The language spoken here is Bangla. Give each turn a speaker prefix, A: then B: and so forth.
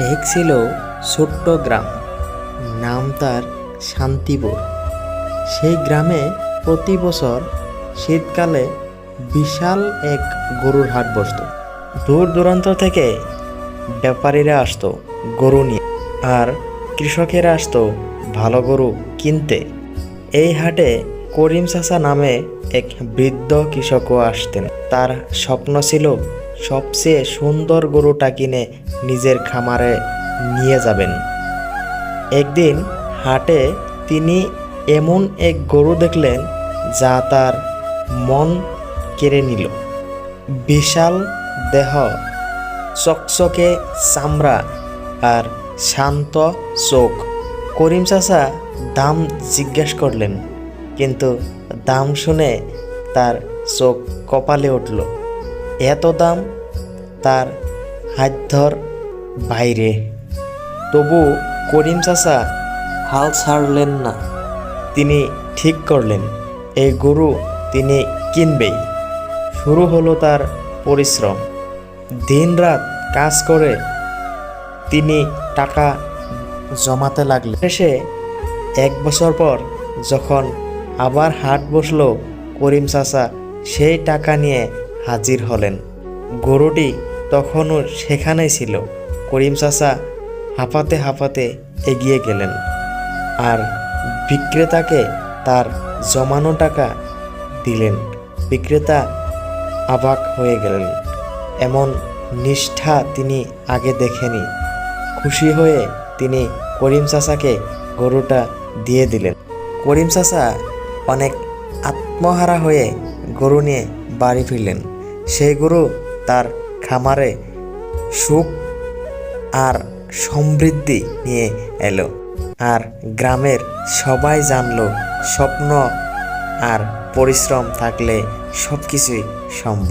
A: এক ছিল ছোট্ট গ্রাম। নাম তার শান্তিপুর। সেই গ্রামে প্রতি বছর শীতকালে বিশাল এক গরুর হাট বসত। দূর দূরান্ত থেকে ব্যাপারীরা আসতো গরু নিয়ে আর কৃষকেরা আসতো ভালো গরু কিনতে। এই হাটে করিম চাচা নামে এক বৃদ্ধ কৃষকও আসতেন। তার স্বপ্ন ছিল সবচেয়ে সুন্দর গরুটা কিনে নিজের খামারে নিয়ে যাবেন। একদিন হাটে তিনি এমন এক গরু দেখলেন যা তার মন কেড়ে নিল। বিশাল দেহ, চকচকে চামড়া আর শান্ত চোখ। করিম চাচা দাম জিজ্ঞেস করলেন, কিন্তু দাম শুনে তার চোখ কপালে উঠল। এত দাম তার হাতধর বাইরে। তবু করিম চাচা হাল ছাড়লেন না। তিনি ঠিক করলেন, এই গরু তিনি কিনবেই। শুরু হলো তার পরিশ্রম। দিনরাত কাজ করে তিনি টাকা জমাতে লাগলেন। শেষে এক বছর পর যখন আবার হাট বসল, করিম চাচা সেই টাকা নিয়ে হাজির হলেন। গরুটি তখনও সেখানেই ছিল। করিম চাচা হাঁপাতে হাঁপাতে এগিয়ে গেলেন আর বিক্রেতাকে তার জমানো টাকা দিলেন। বিক্রেতা অবাক হয়ে গেলেন। এমন নিষ্ঠা তিনি আগে দেখেনি। খুশি হয়ে তিনি করিম চাচাকে গরুটা দিয়ে দিলেন। করিম চাচা অনেক আত্মহারা হয়ে গরু নিয়ে বাড়ি ফিরলেন। সেই গরু তার খামারে সুখ আর সমৃদ্ধি নিয়ে এলো। আর গ্রামের সবাই জানলো, স্বপ্ন আর পরিশ্রম থাকলে সব কিছুই সম্ভব।